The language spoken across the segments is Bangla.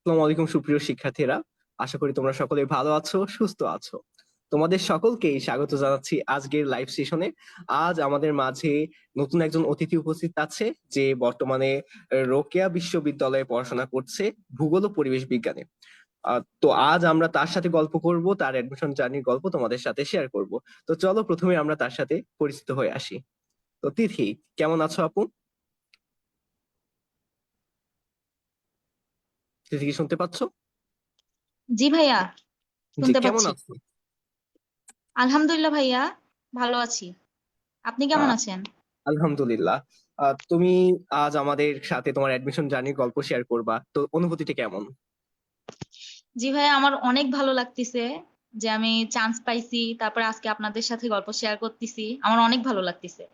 আসসালামু আলাইকুম, সুপ্রিয় শিক্ষার্থীরা। আশা করি তোমরা সকলে ভালো আছো, সুস্থ আছো। তোমাদের সকলকেই স্বাগত জানাচ্ছি আজকের লাইভ সেশনে আজ আমাদের মাঝে নতুন একজন অতিথি উপস্থিত আছে, যে বর্তমানে রোকেয়া বিশ্ববিদ্যালয়ে পড়াশোনা করছে ভূগোল ও পরিবেশ বিজ্ঞানে। তো আজ আমরা তার সাথে গল্প করব, তার অ্যাডমিশন জার্নির গল্প তোমাদের সাথে শেয়ার করব। তো চলো প্রথমে আমরা তার সাথে পরিচিত হয়ে আসি। তো তিথি, কেমন আছো আপু? কি শুনতে পাচ্ছো? জি ভাইয়া শুনতে কেমন পাচ্ছি। আছো? আলহামদুলিল্লাহ ভাইয়া ভালো আছি। আপনি কেমন আহ, আছেন? আলহামদুলিল্লাহ। আহ, তুমি আজ আমাদের সাথে তোমার অ্যাডমিশন জার্নির গল্প শেয়ার করবা। তো অনুভূতিটা কেমন? জি ভাইয়া আমার অনেক ভালো লাগতেছে যে আমি চান্স পাইছি তারপরে আজকে আপনাদের সাথে গল্প শেয়ার করতেছি। আমার অনেক ভালো লাগতেছে।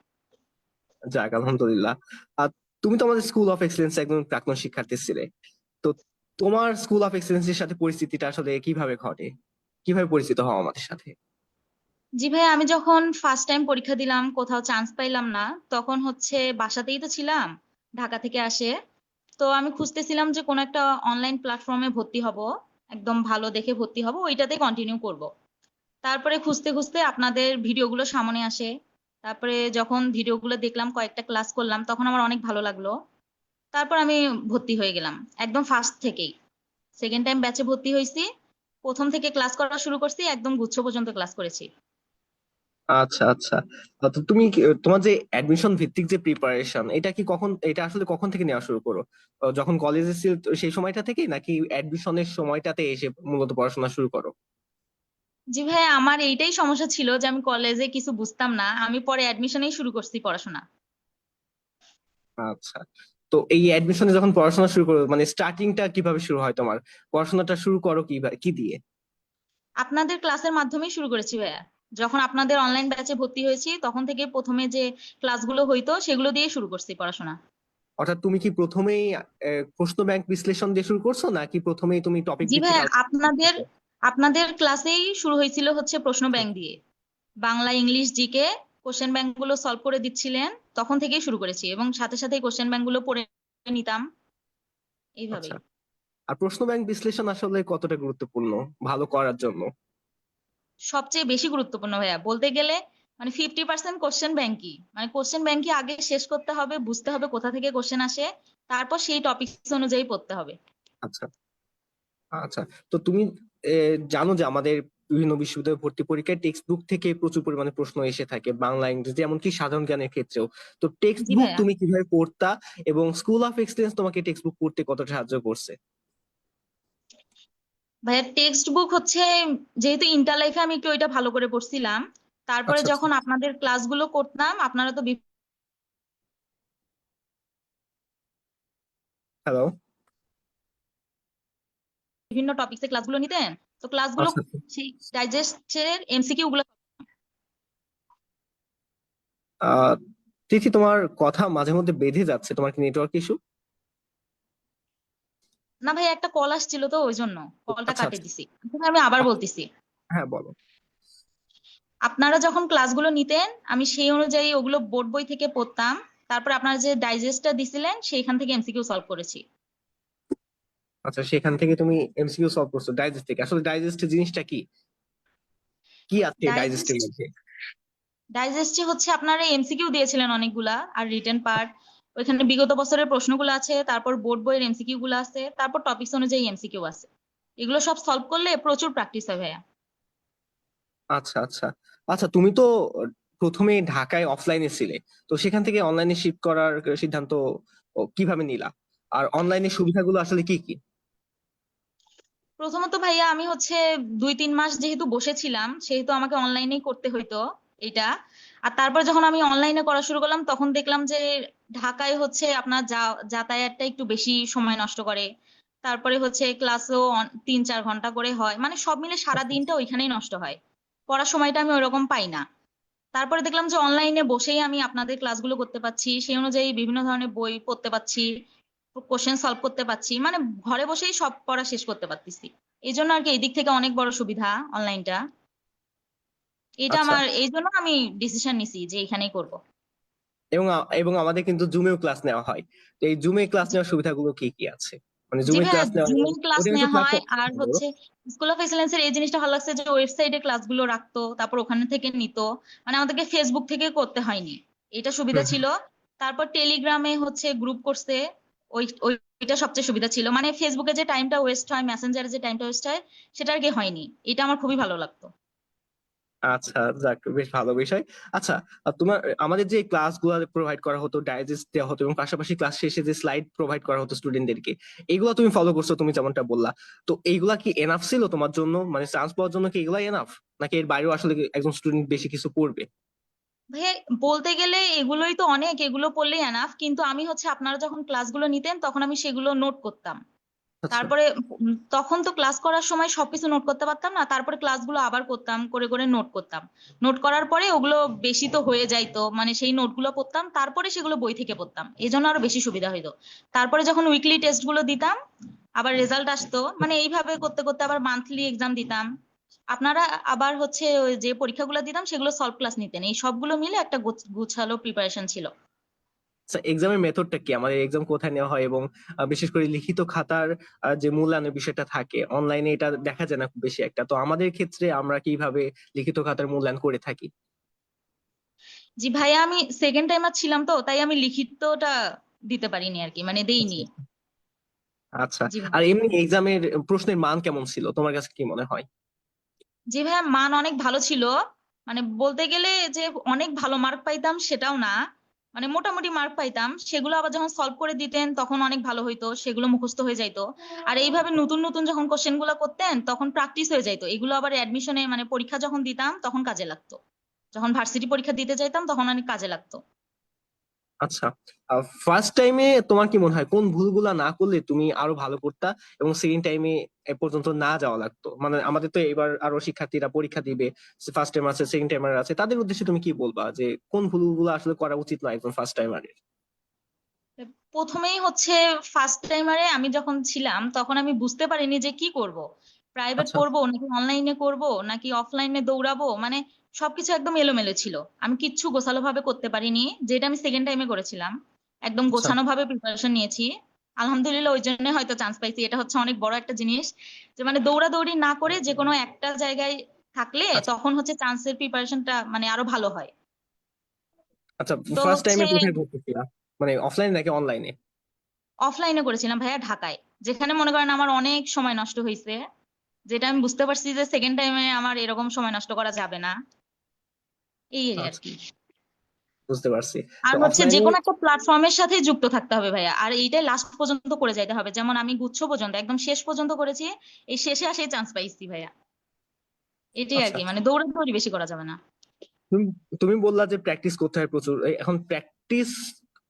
যাক আলহামদুলিল্লাহ। আর তুমি তো আমাদের স্কুল অফ এক্সেলেন্স একজন প্রাক্তন শিক্ষার্থী ছিলে। তো তোমার স্কুল অফ এক্সেলেন্সের সাথে পরিস্থিতিটা আসলে কীভাবে ঘটে? কীভাবে পরিচিত হও আমাদের সাথে? জি ভাইয়া, আমি যখন ফার্স্ট টাইম পরীক্ষা দিলাম, কোথাও চান্স পাইলাম না, তখন হচ্ছে বাসাতেই তো ছিলাম, ঢাকা থেকে আসে। তো আমি খুঁজতেছিলাম যে কোনো একটা অনলাইন প্ল্যাটফর্মে ভর্তি হব, একদম ভালো দেখে ভর্তি হব, ওইটাতে কন্টিনিউ করব। তারপরে খুঁজতে খুঁজতে আপনাদের ভিডিওগুলো সামনে আসে। তারপরে যখন ভিডিওগুলো দেখলাম, কয়েকটা ক্লাস করলাম, তখন আমার অনেক ভালো লাগল। তারপর আমি ভর্তি হয়ে গেলাম একদম ফার্স্ট থেকেই। সেকেন্ড টাইম ব্যাচে ভর্তি হয়েছি প্রথম থেকে ক্লাস করা শুরু করছি একদম গুচ্ছ পর্যন্ত ক্লাস করেছি। আচ্ছা আচ্ছা। তো তুমি তোমার যে অ্যাডমিশন ভিত্তিক যে প্রিপারেশন এটা কি কখন এটা আসলে কখন থেকে নেওয়া শুরু করো? যখন কলেজে ছিল সেই সময়টা থেকে নাকি অ্যাডমিশনের সময়টাতে এসে মূলত পড়াশোনা শুরু করো? জি ভাই আমার এইটাই সমস্যা ছিল যে আমি কলেজে কিছু বুঝতাম না। আমি পরে অ্যাডমিশনেই শুরু করছি পড়াশোনা। আচ্ছা। তো এই অ্যাডমিশনে যখন পড়াশোনা শুরু করো মানে স্টার্টিংটা কীভাবে শুরু হয় তোমার? পড়াশোনাটা শুরু করো কি কি দিয়ে? আপনাদের ক্লাসের মাধ্যমেই শুরু করেছি ভাইয়া। যখন আপনাদের অনলাইন ব্যাচে ভর্তি হয়েছি তখন থেকে প্রথমে যে ক্লাসগুলো হইতো সেগুলো দিয়ে শুরু করছি পড়াশোনা। অর্থাৎ তুমি কি প্রথমেই প্রশ্ন ব্যাংক বিশ্লেষণ দিয়ে শুরু করছ নাকি প্রথমেই তুমি টপিক জি ভাইয়া আপনাদের আপনাদের ক্লাসেই শুরু হয়েছিল হচ্ছে প্রশ্ন ব্যাংক দিয়ে। বাংলা ইংলিশ জিকে কোশ্চেন ব্যাংকগুলো সলভ করে দিচ্ছিলেন। তখন থেকেই শুরু করেছি এবং সাথে সাথে কোশ্চেন ব্যাংকগুলো পড়ে নিতাম। এইভাবেই। আচ্ছা। আর প্রশ্ন ব্যাংক বিশ্লেষণ আসলে কতটা গুরুত্বপূর্ণ ভালো করার জন্য? সবচেয়ে বেশি গুরুত্বপূর্ণ ভাইয়া বলতে গেলে মানে ফিফটি পার্সেন্ট কোশ্চেন ব্যাংকই মানে কোশ্চেন ব্যাংকই আগে শেষ করতে হবে বুঝতে হবে কোথা থেকে কোশ্চেন আসে তারপর সেই টপিক অনুযায়ী পড়তে হবে। আচ্ছা। আচ্ছা তো তুমি জানো যে আমাদের বিভিন্ন বিশ্ববিদ্যালয় ভর্তি পরীক্ষায় টেক্সট বুক থেকে প্রচুর পরিমাণে প্রশ্ন এসে থাকে বাংলা ইংরেজি এমনকি সাধারণ জ্ঞানের ক্ষেত্রেও। তো টেক্সট বুক তুমি কীভাবে পড়তা এবং স্কুল অফ এক্সেলেন্স তোমাকে টেক্সট বুক পড়তে কতটা সাহায্য করছে? ভাইয়া টেক্সট বুক হচ্ছে যেহেতু ইন্টার লাইফে আমি একটু ওইটা ভালো করে পড়ছিলাম তারপরে আচ্ছা আচ্ছা। যখন আপনাদের ক্লাসগুলো করতাম আপনারা তো হ্যালো বিভিন্ন টপিক্সে ক্লাসগুলো নিতেন? তো ক্লাসগুলো আচ্ছা আচ্ছা। সেই ডাইজেস্টের এমসিকিউ গুলো তিথি তোমার কথা মাঝে মধ্যে বেঁধে যাচ্ছে। তোমার কি নেটওয়ার্ক ইস্যু না ভাই একটা কল আসছিল তো ওই জন্য কলটা আচ্ছা। কাটে দিছি আমি আবার বলতেছি। হ্যাঁ বলো। আপনারা যখন ক্লাসগুলো নিতেন আমি সেই অনুযায়ী ওগুলো বোর্ড বই থেকে পড়তাম। তারপর আপনারা যে ডাইজেস্টটা দিছিলেন সেইখান থেকে এমসিকিউ সলভ করেছি। আচ্ছা সেখান থেকে তুমি এমসিকিউ সলভ করছ ডাইজেস্ট থেকে আসলে ডাইজেস্ট জিনিসটা কি? কি আছে ডাইজেস্টের ডাইজেস্ট মধ্যে? ডাইজেস্টে হচ্ছে আপনারা এমসিকিউ দিয়েছিলেন অনেকগুলা আর রিটেন পার্ট ওইখানে বিগত বছরের প্রশ্নগুলো আছে তারপর বোর্ড বইয়ের এমসিকিউ গুলো আছে তারপর টপিকস অনুযায়ী এমসিকিউ আছে। এগুলো সব সলভ করলে প্রচুর প্র্যাকটিস হয় ভাইয়া। আচ্ছা আচ্ছা। আচ্ছা তুমি তো প্রথমে ঢাকায় অফলাইনে ছিলে তো সেখান থেকে অনলাইনে শিফট করার সিদ্ধান্ত কীভাবে নিলা? আর অনলাইনে সুবিধাগুলো আসলে কি কি? প্রথমত ভাইয়া আমি হচ্ছে দুই তিন মাস যেহেতু বসেছিলাম সেহেতু আমাকে অনলাইনেই করতে হইতো এটা। আর তারপর যখন আমি অনলাইনে করা শুরু করলাম তখন দেখলাম যে ঢাকায় হচ্ছে আপনার যাতায়াতটা একটু বেশি সময় নষ্ট করে। তারপরে হচ্ছে ক্লাসও তিন চার ঘণ্টা করে হয়। মানে সব মিলে সারা আচ্ছা দিনটা ওইখানেই নষ্ট হয়। পড়ার সময়টা আমি ওইরকম পাই না। তারপরে দেখলাম যে অনলাইনে বসেই আমি আপনাদের ক্লাসগুলো করতে পারছি। সেই অনুযায়ী বিভিন্ন ধরনের বই পড়তে পারছি। কোশ্চেন সলভ করতে পারছি। মানে ঘরে বসেই সব পড়া শেষ করতে পারতেছি। এই জন্য আর কি এই দিক থেকে অনেক বড় সুবিধা অনলাইনটা এটা আচ্ছা। আমার এই জন্য আমি ডিসিশন নিছি যে এখানেই করব। এবং এবং আমাদের কিন্তু জুমেও ক্লাস নেওয়া হয়। তো এই জুমে ক্লাস নেওয়ার সুবিধাগুলো কি কি আছে? মানে জুমে ক্লাস নেওয়া জুমে ক্লাস নেওয়া হয় আর হচ্ছে স্কুল অফ এক্সেলেন্স এর এই জিনিসটা ভালো লাগছে যে ওয়েবসাইটে ক্লাসগুলো রাখতো তারপর ওখানে থেকে নিত। মানে আমাদেরকে ফেসবুক থেকে করতে হয়নি। এটা সুবিধা ছিল। তারপর টেলিগ্রামে হচ্ছে গ্রুপ করছে ওই ওই- ওইটা সবচেয়ে সুবিধা ছিল। মানে ফেসবুকে যে টাইমটা ওয়েস্ট হয় মেসেঞ্জারে যে টাইমটা ওয়েস্ট হয় সেটা আর কি হয়নি। এটা আমার খুবই ভালো লাগতো। আচ্ছা যাক, বেশ ভালো বিষয়। আচ্ছা তোমার, আমাদের যে ক্লাসগুলো প্রোভাইড করা হতো ডাইজেস্ট দেওয়া হতো, এবং পাশাপাশি ক্লাস শেষে যে স্লাইড প্রোভাইড করা হতো স্টুডেন্টদেরকে এইগুলো তুমি ফলো করছ, তুমি যেমনটা বললা। তো এইগুলা কি এনাফ ছিল তোমার জন্য? মানে চান্স পাওয়ার জন্য কি এগুলাই এনাফ নাকি এর বাইরেও আসলে একজন স্টুডেন্ট বেশি কিছু পড়বে ভাইয়া বলতে গেলে এগুলোই তো অনেক এগুলো পড়লেই এনাফ কিন্তু আমি হচ্ছে আপনারা যখন ক্লাসগুলো নিতেন তখন আমি সেগুলো নোট করতাম। আচ্ছা, তারপরে তখন তো ক্লাস করার সময় সবকিছু নোট করতে পারতাম না তারপরে ক্লাসগুলো আবার করতাম করে করে নোট করতাম। নোট করার পরে ওগুলো বেশি তো হয়ে যাইতো মানে সেই নোটগুলো পড়তাম তারপরে সেগুলো বই থেকে পড়তাম। এই জন্য আরও বেশি সুবিধা হইতো। তারপরে যখন উইকলি টেস্টগুলো দিতাম আবার রেজাল্ট আসতো মানে এইভাবে করতে করতে আবার মান্থলি এক্সাম দিতাম। আপনারা আবার হচ্ছে ওই যে পরীক্ষাগুলো দিতাম সেগুলো সলভ ক্লাস নিতেন। এই সবগুলো মিলে একটা গুছালো প্রিপারেশন ছিল। এক্সামের মেথডটা কি? আমাদের এক্সাম কোথায় নেওয়া হয় এবং বিশেষ করে লিখিত খাতার যে মূল্যায়নের বিষয়টা থাকে অনলাইনে এটা দেখা যায় না খুব বেশি একটা। তো আমাদের ক্ষেত্রে আমরা কীভাবে লিখিত খাতার মূল্যায়ন করে থাকি? জি ভাইয়া আমি সেকেন্ড টাইমার ছিলাম তো তাই আমি লিখিতটা দিতে পারিনি আর কি মানে দেইনি। আচ্ছা। আর এমনি এক্সামের প্রশ্নের মান কেমন ছিল? তোমার কাছে কি মনে হয়? জি ভাইয়া মান অনেক ভালো ছিল মানে বলতে গেলে যে অনেক ভালো মার্ক পাইতাম সেটাও না মানে মোটামুটি মার্ক পাইতাম, সেগুলো আবার যখন সলভ করে দিতেন তখন অনেক ভালো হইতো, সেগুলো মুখস্থ হয়ে যাইতো। আর এইভাবে নতুন নতুন যখন কোশ্চেনগুলো করতেন তখন প্র্যাকটিস হয়ে যাইতো। এগুলো আবার অ্যাডমিশনে মানে পরীক্ষা যখন দিতাম তখন কাজে লাগতো। যখন ভার্সিটি পরীক্ষা দিতে যাইতাম তখন অনেক কাজে লাগতো। আচ্ছা ফার্স্ট টাইমে তোমার কি মনে হয় কোন ভুলগুলা না করলে তুমি আরও ভালো করতা এবং সেকেন্ড টাইমে এ পর্যন্ত না যাওয়া লাগতো। মানে আমাদের তো এবার আরও শিক্ষার্থীরা পরীক্ষা দিবে ফার্স্ট টাইম আছে সেকেন্ড টাইমার আছে তাদের উদ্দেশ্যে তুমি কি বলবা? যে কোন ভুলগুলো আসলে করা উচিত নয় একজন ফার্স্ট টাইমারের প্রথমেই হচ্ছে ফার্স্ট টাইমারে আমি যখন ছিলাম তখন আমি বুঝতে পারিনি যে কি করব। প্রাইভেট আচ্ছা। করব নাকি অনলাইনে করব নাকি অফলাইনে দৌড়াবো মানে সবকিছু একদম এলোমেলো ছিল। আমি কিচ্ছু গোছালো ভাবে করতে পারিনি যেটা আমি সেকেন্ড টাইমে করেছিলাম। একদম। গোছানো ভাবে প্রিপারেশন নিয়েছি। আলহামদুলিল্লাহ ওই জন্য হয়তো চান্স পাইছি। এটা হচ্ছে অনেক বড় একটা জিনিস যে মানে দৌড়াদৌড়ি না করে যে কোনো একটা জায়গায় থাকলে আচ্ছা। তখন হচ্ছে চান্সের প্রিপারেশনটা মানে আরও ভালো হয়। আচ্ছা ফার্স্ট টাইমে কোথায় ভর্তি ছিলা মানে অফলাইন নাকি অনলাইনে অফলাইনে করেছিলাম ভাইয়া ঢাকায়। যেখানে মনে করেন আমার অনেক সময় নষ্ট হয়েছে যেটা আমি বুঝতে পারছি যে সেকেন্ড টাইমে আমার এরকম সময় নষ্ট করা যাবে না। এই আর আচ্ছা। কি বুঝতে পারছি। আর হচ্ছে যে কোনো একটা প্ল্যাটফর্মের সাথে যুক্ত থাকতে হবে ভাইয়া। আর এইটাই লাস্ট পর্যন্ত করে যাইতে হবে। যেমন আমি গুচ্ছ পর্যন্ত একদম শেষ পর্যন্ত করেছি এই শেষে আসে চান্স পাইছি ভাইয়া। এটাই আর আচ্ছা। কি মানে দৌড়াদৌড়ি বেশি করা যাবে না। তুমি তুমি বললা যে প্র্যাকটিস করতে হয় প্রচুর এখন প্র্যাকটিস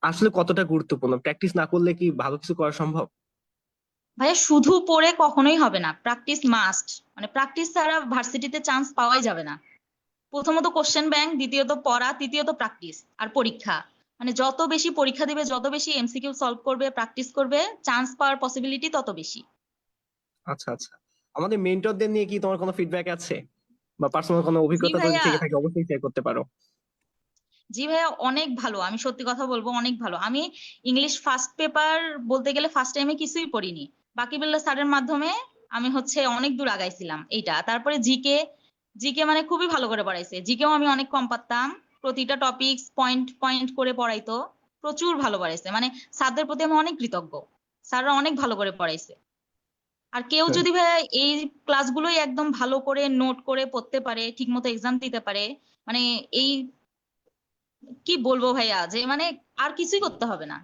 আসলে কতটা গুরুত্বপূর্ণ? প্র্যাকটিস না করলে কি ভালো কিছু করা সম্ভব? ভাইয়া শুধু পড়ে কখনোই হবে না। প্র্যাকটিস মাস্ট মানে প্র্যাকটিস ছাড়া ভার্সিটিতে চান্স পাওয়াই যাবে না। প্রথমত কোশ্চেন ব্যাংক দ্বিতীয়ত পড়া তৃতীয়ত প্র্যাকটিস আর পরীক্ষা। মানে যত বেশি পরীক্ষা দিবে যত বেশি এমসিকিউ সলভ করবে প্র্যাকটিস করবে চান্স পাওয়ার পসিবিলিটি তত বেশি। আচ্ছা আচ্ছা। আমাদের মেন্টরদের নিয়ে কি তোমার কোনো ফিডব্যাক আছে? বা পার্সোনাল কোনো অভিজ্ঞতা যদি থেকে থাকে অবশ্যই শেয়ার করতে পারো। জি ভাইয়া অনেক ভালো। আমি সত্যি কথা বলব অনেক ভালো। আমি ইংলিশ ফার্স্ট পেপার বলতে গেলে ফার্স্ট টাইমে কিছুই পড়িনি। বাকিবুল্লাহ স্যারের মাধ্যমে আমি হচ্ছে অনেক দূর আগাইছিলাম এইটা। তারপরে জিকে জিকে মানে খুবই ভালো করে পড়াইছে। জিকেও আমি অনেক কম পারতাম। প্রতিটা টপিকস পয়েন্ট পয়েন্ট করে পড়াইতো। প্রচুর ভালো পড়াইছে। মানে স্যারদের প্রতি আমি অনেক কৃতজ্ঞ। স্যাররা অনেক ভালো করে পড়াইছে। আর কেউ যদি ভাইয়া এই ক্লাসগুলোই একদম ভালো করে নোট করে পড়তে পারে ঠিকমতো এক্সাম দিতে পারে মানে এই কি বলব ভাইয়া? যে মানে আর কিছুই করতে হবে না।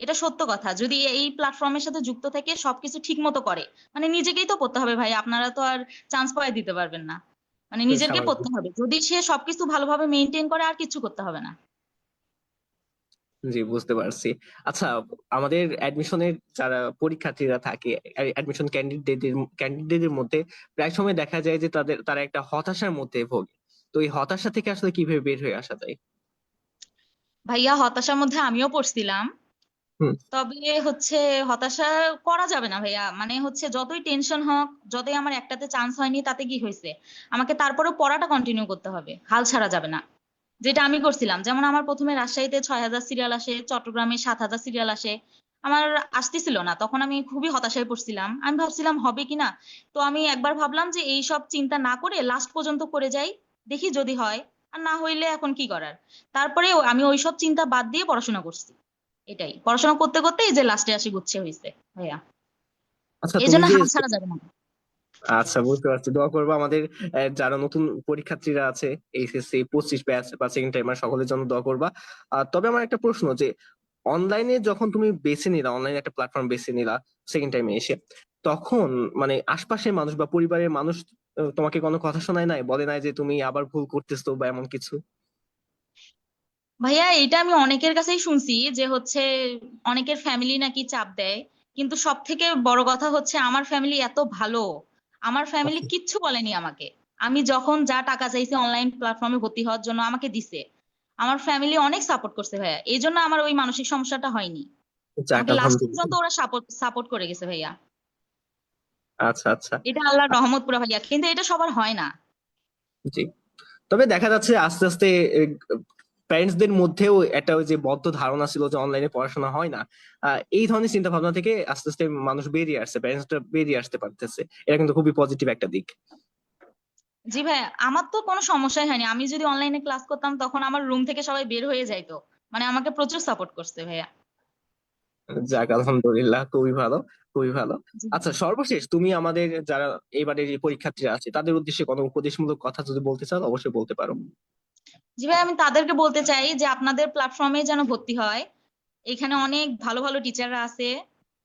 এটা সত্য কথা। যদি এই প্ল্যাটফর্মের সাথে যুক্ত থেকে সবকিছু ঠিক মতো করে মানে নিজেকেই তো পড়তে হবে ভাই আপনারা তো আর চান্স পাওয়াই দিতে পারবেন না। মানে নিজেকে। পড়তে হবে। যদি সে সবকিছু ভালোভাবে মেনটেন করে আর কিছু করতে হবে না। জি বুঝতে পারছি। আচ্ছা আমাদের অ্যাডমিশনের যারা পরীক্ষার্থীরা থাকে অ্যাডমিশন ক্যান্ডিডেটদের ক্যান্ডিডেটদের মধ্যে প্রায় সময় দেখা যায় যে তাদের তারা একটা হতাশার মধ্যে ভোগে। তো এই হতাশা থেকে আসলে কীভাবে বের হয়ে আসা যায়? ভাইয়া হতাশার মধ্যে আমিও পড়ছিলাম। তবে হচ্ছে হতাশা করা যাবে না ভাইয়া। মানে হচ্ছে যতই টেনশন হোক, যতই আমার একটাতে চান্স হয়নি, তাতে কি হয়েছে? আমাকে তারপরেও পড়াটা কন্টিনিউ করতে হবে। হাল ছাড়া যাবে না। যেটা আমি করছিলাম, যেমন আমার প্রথমে রাজশাহীতে ছয় হাজার সিরিয়াল আসে, চট্টগ্রামে সাত হাজার সিরিয়াল আসে। আমার আসতেছিল না, তখন আমি খুবই হতাশায় পড়ছিলাম। আমি ভাবছিলাম, হবে কিনা তো আমি একবার ভাবলাম যে এই সব চিন্তা না করে লাস্ট পর্যন্ত করে যাই, দেখি যদি হয়। আর না হইলে এখন কি করার? তারপরে আমি ওইসব চিন্তা বাদ দিয়ে পড়াশোনা করছি। এটাই। পড়াশোনা করতে করতে এই যে লাস্টে আসি গুচ্ছে হয়েছে ভাইয়া। আচ্ছা এই জন্য হাল ছাড়া যাবে না। আচ্ছা বুঝতে পারছি। দোয়া করব আমাদের যারা নতুন পরীক্ষার্থীরা আছে এইচএসসি পঁচিশ ব্যাচ বা সেকেন্ড টাইমার সকলের জন্য দোয়া করবা। তবে আমার একটা প্রশ্ন যে অনলাইনে যখন তুমি বেছে নিলা অনলাইনে একটা প্ল্যাটফর্ম বেছে নিলা সেকেন্ড টাইমে এসে তখন মানে আশপাশের মানুষ বা পরিবারের মানুষ তোমাকে কোনো কথা শোনায় নাই? বলে নাই যে তুমি আবার ভুল করতেছো বা এমন কিছু? ভাইয়া এটা আমি অনেকের কাছেই শুনছি যে হচ্ছে অনেকের ফ্যামিলি নাকি চাপ দেয়। কিন্তু সব থেকে বড় কথা হচ্ছে আমার ফ্যামিলি এত ভালো। আমার ফ্যামিলি কিচ্ছু বলেনি আমাকে। আমি যখন যা টাকা চাইছি অনলাইন প্ল্যাটফর্মে ভর্তি হওয়ার জন্য আমাকে দিছে। আমার ফ্যামিলি অনেক সাপোর্ট করছে ভাইয়া। এই জন্য আমার ওই মানসিক সমস্যাটা হয়নি। লাস্ট পর্যন্ত ওরা সাপোর্ট সাপোর্ট করে গেছে ভাইয়া। আচ্ছা আচ্ছা। এটা আল্লাহর রহমত পুরা ভাইয়া। কিন্তু এটা সবার হয় না। জি। তবে দেখা যাচ্ছে আস্তে আস্তে প্যারেন্টসদের মধ্যেও একটা ওই যে বদ্ধ ধারণা ছিল যে অনলাইনে পড়াশোনা হয় না। এই ধরনের চিন্তা ভাবনা থেকে আস্তে আস্তে মানুষ বেরিয়ে আসছে প্যারেন্টসরা বেরিয়ে আসতে পারতেছে। এটা কিন্তু খুবই পজিটিভ একটা দিক। জি ভাইয়া আমার তো কোনো সমস্যাই হয়নি। আমি যদি অনলাইনে ক্লাস করতাম তখন আমার রুম থেকে সবাই বের হয়ে যাইতো। মানে আমাকে প্রচুর সাপোর্ট করছে ভাইয়া। যাক আলহামদুলিল্লাহ খুবই ভালো খুবই ভালো। আচ্ছা সর্বশেষ তুমি আমাদের যারা এবারে যে পরীক্ষার্থীরা আছে তাদের উদ্দেশ্যে কোনো উপদেশমূলক কথা যদি বলতে চাও অবশ্যই বলতে পারো। জি ভাই, আমি তাদেরকে বলতে চাই যে আপনাদের প্ল্যাটফর্মে যেন ভর্তি হয়। এখানে অনেক ভালো ভালো টিচাররা আছে।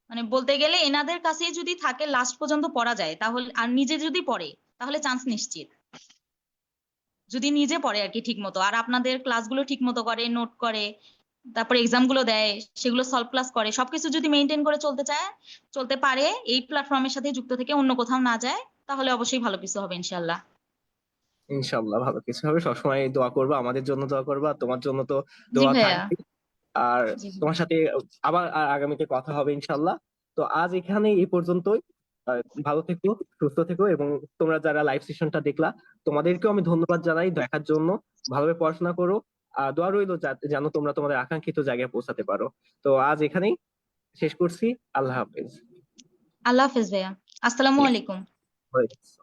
মানে বলতে গেলে এনাদের কাছেই যদি থাকে লাস্ট পর্যন্ত পড়া যায়, তাহলে আর নিজে যদি পড়ে, তাহলে চান্স নিশ্চিত। যদি নিজে পড়ে আর কি ঠিক মতো আর আপনাদের ক্লাসগুলো ঠিক মতো করে নোট করে, তারপরে এক্সামগুলো দেয়, সেগুলো সলভ ক্লাস করে, সবকিছু যদি মেনটেন করে চলতে চায়, চলতে পারে, এই প্ল্যাটফর্মের সাথে যুক্ত থেকে অন্য কোথাও না যায়, তাহলে অবশ্যই ভালো কিছু হবে ইনশাল্লাহ ইনশাল্লাহ ভালো কিছু হবে। সবসময় দোয়া করবা আমাদের জন্য দোয়া করবা তোমার জন্য তো দোয়া ভাইয়া। থাকবে আর জি জি। তোমার সাথে আবার আ- আগামীতে কথা হবে ইনশাল্লাহ তো আজ এখানে এই পর্যন্তই। আহ, ভালো থেকো সুস্থ থেকো এবং তোমরা যারা লাইভ সেশনটা দেখলা তোমাদেরকেও আমি ধন্যবাদ জানাই দেখার জন্য। ভালোভাবে পড়াশোনা করো। আর দোয়া রইল যেন তোমরা তোমাদের আকাঙ্ক্ষিত জায়গায় পৌঁছাতে পারো। তো আজ এখানেই শেষ করছি। আল্লাহ হাফেজ। আল্লাহ হাফেজ ভাইয়া। আসসালামু আলাইকুম। ওয়ালাইকুম আসসালাম।